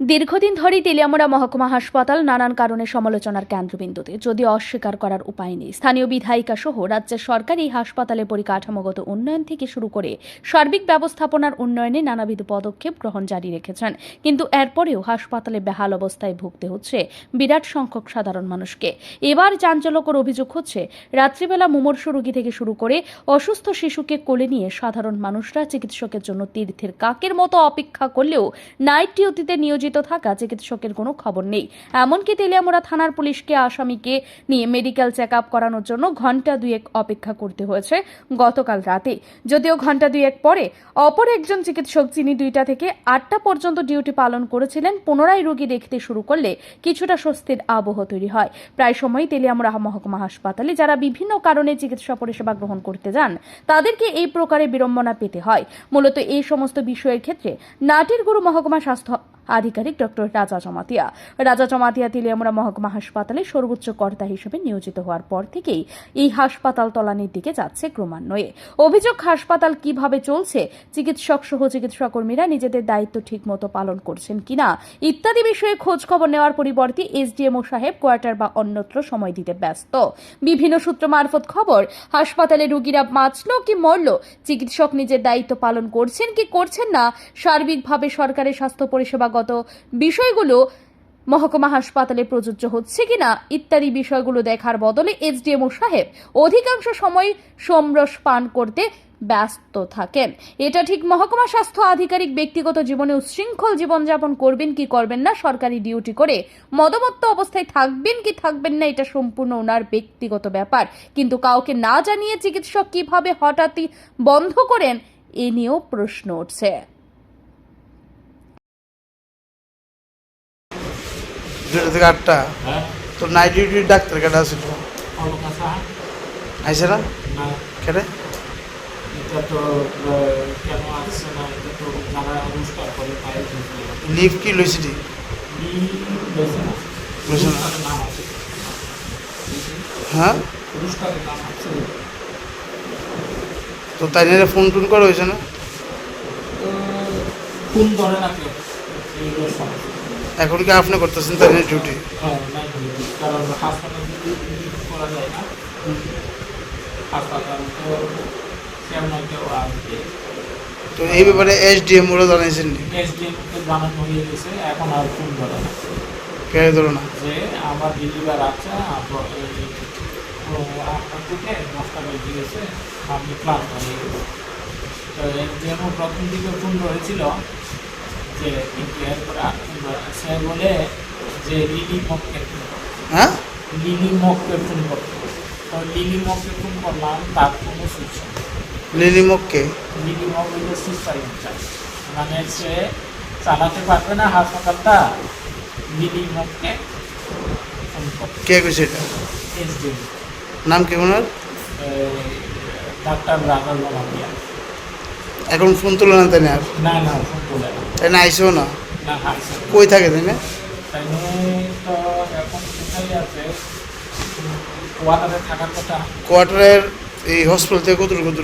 দীর্ঘদিন ধরেই তেলিয়ামুড়া মহকুমা হাসপাতাল নানান কারণে সমালোচনার কেন্দ্রবিন্দুতে, যদিও অস্বীকার করার উপায় নেই। স্থানীয় বিধায়িকা সহ রাজ্যের সরকার এই হাসপাতালে পরিকাঠামোগত উন্নয়ন থেকে শুরু করে সার্বিক ব্যবস্থাপনার উন্নয়নে নানাবিধ পদক্ষেপ গ্রহণ জারি রেখেছেন। কিন্তু এরপরেও হাসপাতালে বেহাল অবস্থায় ভুগতে হচ্ছে বিরাট সংখ্যক সাধারণ মানুষকে। এবার চাঞ্চল্যকর অভিযোগ হচ্ছে, রাত্রিবেলা মুমূর্ষ রোগী থেকে শুরু করে অসুস্থ শিশুকে কোলে নিয়ে সাধারণ মানুষরা চিকিৎসকের জন্য তীর্থের কাকের মতো অপেক্ষা করলেও নাইট ডিউটিতে নিয়োজিত থাকা চিকিৎসকের কোনো খবর নেই। এমনকি তেলিয়ামুড়া থানার পুলিশকে আসামিকে নিয়ে মেডিকেল চেক আপ করানোর জন্য ঘণ্টা দুয়েক অপেক্ষা করতে হয়েছে গতকাল রাতে। যদিও ঘণ্টা দুয়েক পরে অপর একজন চিকিৎসক যিনি দুইটা থেকে আটটা পর্যন্ত ডিউটি পালন করেছিলেন, পুনরায় রোগী দেখতে শুরু করলে কিছুটা স্বস্তির আবহ তৈরি হয়। প্রায় সময় তেলিয়ামুড়া মহকুমা হাসপাতালে যারা বিভিন্ন কারণে চিকিৎসা পরিষেবা গ্রহণ করতে যান, তাদেরকে এই প্রকারে বিড়ম্বনা পেতে হয়। মূলত এই সমস্ত বিষয়ের ক্ষেত্রে নাটির গুরু মহকুমা স্বাস্থ্য আধিকারিক ডক্টর রাজা জমাতিয়া। রাজা জমাতিয়া তিলিয়ামুড়া মহকুমা হাসপাতালে সর্বোচ্চ কর্তা হিসেবে নিয়োজিত হওয়ার পর থেকেই এই হাসপাতাল তলানির দিকে যাচ্ছে ক্রমান্বয়ে। অভিযোগ, হাসপাতাল কীভাবে চলছে, চিকিৎসক সহ চিকিৎসা কর্মীরা নিজেদের দায়িত্ব ঠিকমতো পালন করছেন কিনা, ইত্যাদি বিষয়ে খোঁজ খবর নেওয়ার পরিবর্তে এসডিএমও সাহেব কোয়ার্টার বা অন্যত্র সময় দিতে ব্যস্ত। বিভিন্ন সূত্র মারফত খবর, হাসপাতালে রুগীরা বাঁচল কি মরল, চিকিৎসক নিজের দায়িত্ব পালন করছেন কি করছেন না, সার্বিকভাবে সরকারের স্বাস্থ্য পরিষেবাগত বিষয়গুলো মহকুমা হাসপাতালে প্রযোজ্য হচ্ছে কিনা ইত্যাদি বিষয়গুলো দেখার বদলে এসডিএমও সাহেব অধিকাংশ সময় সোমরস পান করতে ব্যস্ত থাকেন। এটা ঠিক মহকুমা স্বাস্থ্য আধিকারিক ব্যক্তিগত জীবনে উচ্ছৃঙ্খল জীবনযাপন করবেন কি করবেন না, সরকারি ডিউটি করে মদমত্ত অবস্থায় থাকবেন কি থাকবেন না, এটা সম্পূর্ণ ওনার ব্যক্তিগত ব্যাপার। কিন্তু কাউকে না জানিয়ে চিকিৎসক কীভাবে হঠাৎই বন্ধ করেন, এ নিয়েও প্রশ্ন উঠছে। হ্যাঁ তো নাইট ডিউটি ডাক্তার কেটে অলকাসা আইসে না কেটে লিভ কি লইছি হ্যাঁ তো তাই ফোন টোন করা হয়েছে না কোন ধরে না এখন কি আপনি করতেছেন তাই ডিউটি হ্যাঁ কারণ হাসপাতাল করা যায় না। হাসপাতাল তো কেমন কেউ আসবে তো এই ব্যাপারে এস ডি এম ওরা জানাইছেন জানানো হয়ে গেছে এখন আর ফোন ধরে না। কে ধরো না? যে আমার ডেলিভার আছে আপনার এই ও আটটা থেকে দশটা বেজে গেছে আপনি ক্লাস হয়ে গেছে তো যেমন প্রথম দিকে ফোন ধরেছিল যে আর ফোন সে বলে যে লিলি মককে হ্যাঁ? লিলি মককে ফোন করতে তো লিলি মককে ফোন করলাম তার কোনো সুইচ লিলিমককে লিলি মক হইলে সুপার মানে সে চালাতে পারবে না হাসপাতালটা লিলি মককে ফোন করতে কে কইছে এটা? নাম কি ওনার? ডাক্তার রাজা জমাতিয়া এখন ফোন তুলে না তাই না? আর না না। তাই না আইসেও না? কই থাকে তাই না? কোয়ার্টারের এই হসপিটাল থেকে কত কত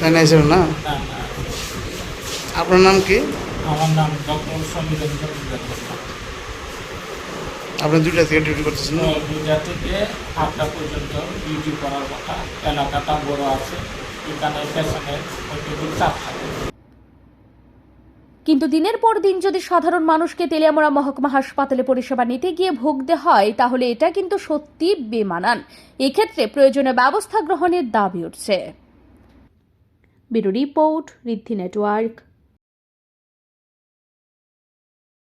তাই আইসেও না? আপনার নাম কি? আমার নাম ডক্টর সমীর আপনি দুইটা থেকে ডিউটি করতেছেন। না দুইটা থেকে আটটা পর্যন্ত ডিউটি করার কথা। এলাকাটা বড় আছে এখানে পেছনে চাপ থাকে কিন্তু দিনের পর দিন যদি সাধারণ মানুষকে তেলিয়ামুড়া মহকুমা হাসপাতালে পরিষেবা নিতে গিয়ে ভুগতে হয় তাহলে এটা কিন্তু সত্যি বেমানান। এক্ষেত্রে প্রয়োজনীয় ব্যবস্থা গ্রহণের দাবি উঠছে। Bureau report Riddhi network.